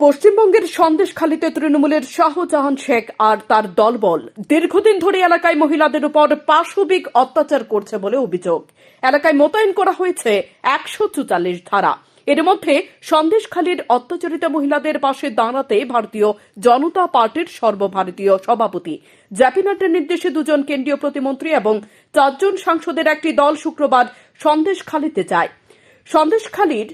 পশ্চিমবঙ্গের সন্দেশখালীতে তৃণমূলের শাহজাহান শেখ আর তার দলবল। দীর্ঘদিন ধরে এলাকায় মহিলাদের উপর পাশবিক অত্যাচার করছে বলে অভিযোগ। এলাকায় মোতায়েন করা হয়েছে একশো চুচাল্লিশ ধারা। এর মধ্যে সন্দেশখালীর অত্যাচারিত মহিলাদের পাশে দাঁড়াতে ভারতীয় জনতা পার্টির সর্বভারতীয় সভাপতি। জ্যাপি নাড্ডার নির্দেশে দুজন কেন্দ্রীয় প্রতিমন্ত্রী এবং চারজন সাংসদের একটি দল শুক্রবার সন্দেশখালীতে যায়। সন্দেশখালীর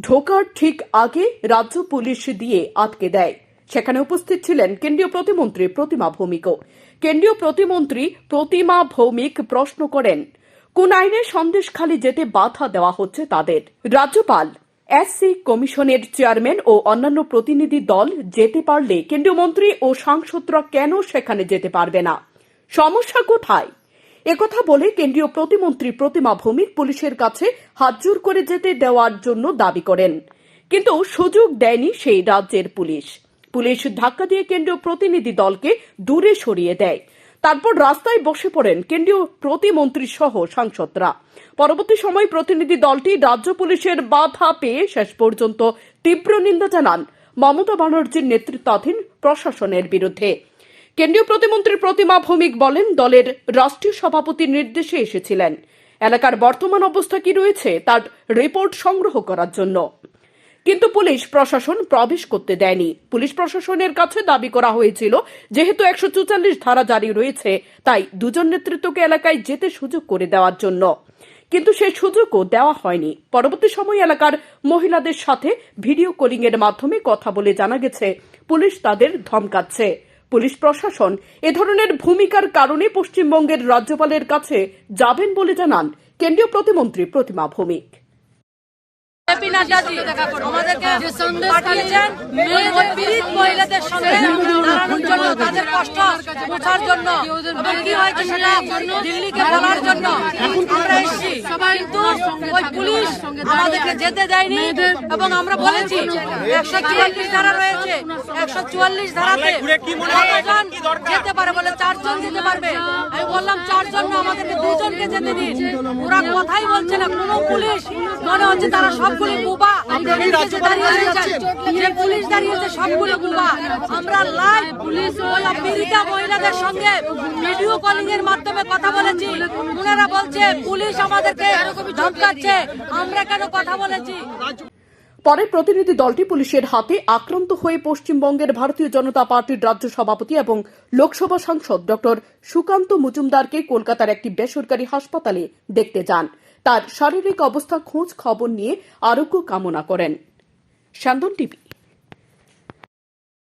ঢোকার ঠিক আগে রাজ্য পুলিশ দিয়ে আটকে দেয়। সেখানে উপস্থিত ছিলেন কেন্দ্রীয় প্রতিমন্ত্রী প্রতিমা ভৌমিকও। কেন্দ্রীয় প্রতিমন্ত্রী প্রতিমা ভৌমিক প্রশ্ন করেন, কোন আইনে সন্দেশখালী যেতে বাধা দেওয়া হচ্ছে তাদের? রাজ্যপাল, এসসি কমিশনের চেয়ারম্যান ও অন্যান্য প্রতিনিধি দল যেতে পারলে কেন্দ্রীয় মন্ত্রী ও সাংসদরা কেন সেখানে যেতে পারবে না? সমস্যা কোথায়? একথা বলে কেন্দ্রীয় প্রতিমন্ত্রী প্রতিমা ভৌমিক পুলিশের কাছে হাতজোর করে যেতে দেওয়ার জন্য দাবি করেন। কিন্তু সুযোগ দেয়নি সেই রাজ্যের পুলিশ। পুলিশ ধাক্কা দিয়ে কেন্দ্রীয় প্রতিনিধি দলকে দূরে সরিয়ে দেয়। তারপর রাস্তায় বসে পড়েন কেন্দ্রীয় প্রতিমন্ত্রী সহ সাংসদরা। পরবর্তী সময় প্রতিনিধি দলটি রাজ্য পুলিশের বাধা পেয়ে শেষ পর্যন্ত তীব্র নিন্দা জানান মমতা ব্যানার্জির নেতৃত্বাধীন প্রশাসনের বিরুদ্ধে। কেন্দ্রীয় প্রতিমন্ত্রী প্রতিমা ভৌমিক বলেন, দলের রাষ্ট্রীয় সভাপতির নির্দেশে এসেছিলেন। এলাকার বর্তমান অবস্থা কি রয়েছে তার রিপোর্ট সংগ্রহ করার জন্য। কিন্তু পুলিশ প্রশাসন প্রবেশ করতে দেয়নি। পুলিশ প্রশাসনের কাছে দাবি করা হয়েছিল, যেহেতু একশো চুচাল্লিশ ধারা জারি রয়েছে, তাই দুজন নেতৃত্বকে এলাকায় যেতে সুযোগ করে দেওয়ার জন্য। কিন্তু সেই সুযোগও দেওয়া হয়নি। পরবর্তী সময় এলাকার মহিলাদের সাথে ভিডিও কলিং এর মাধ্যমে কথা বলে জানা গেছে, পুলিশ তাদের ধমকাচ্ছে। পুলিশ প্রশাসন এ ধরনের ভূমিকার কারণে পশ্চিমবঙ্গের রাজ্যপালের কাছে যাবেন বলে জানান কেন্দ্রীয় প্রতিমন্ত্রী প্রতিমা ভৌমিক। ওই পুলিশ আমাদেরকে যেতে দেয়নি এবং আমরা বলেছি, একশো চুয়াল্লিশ ধারা রয়েছে, একশো চুয়াল্লিশ ধারাতে যেতে পারে বলে চারজন যেতে পারবে। আমি বললাম, চারজন আমাদেরকে দুজনকে যেতে দিন ওরা কথাই বলছে না কোনো পুলিশ মনে হচ্ছে তারা সবগুলি বুবা যে পুলিশ দাঁড়িয়েছে সবগুলো বুবা। আমরা লাইভ পুলিশ পীড়িতা মহিলাদের সঙ্গে ভিডিও কলিং এর মাধ্যমে কথা বলেছি। ওনারা বলছে পুলিশ আমাদেরকে ধমকাচ্ছে। আমরা কেন কথা বলেছি? পরে প্রতিনিধি দলটি পুলিশের হাতে আক্রান্ত হয়ে পশ্চিমবঙ্গের ভারতীয় জনতা পার্টির রাজ্য সভাপতি এবং লোকসভা সাংসদ ডক্টর সুকান্ত মজুমদারকে কলকাতার একটি বেসরকারি হাসপাতালে দেখতে যান। তার শারীরিক অবস্থা খোঁজ খবর নিয়ে আরোগ্য কামনা করেন। স্যান্দন টিভি।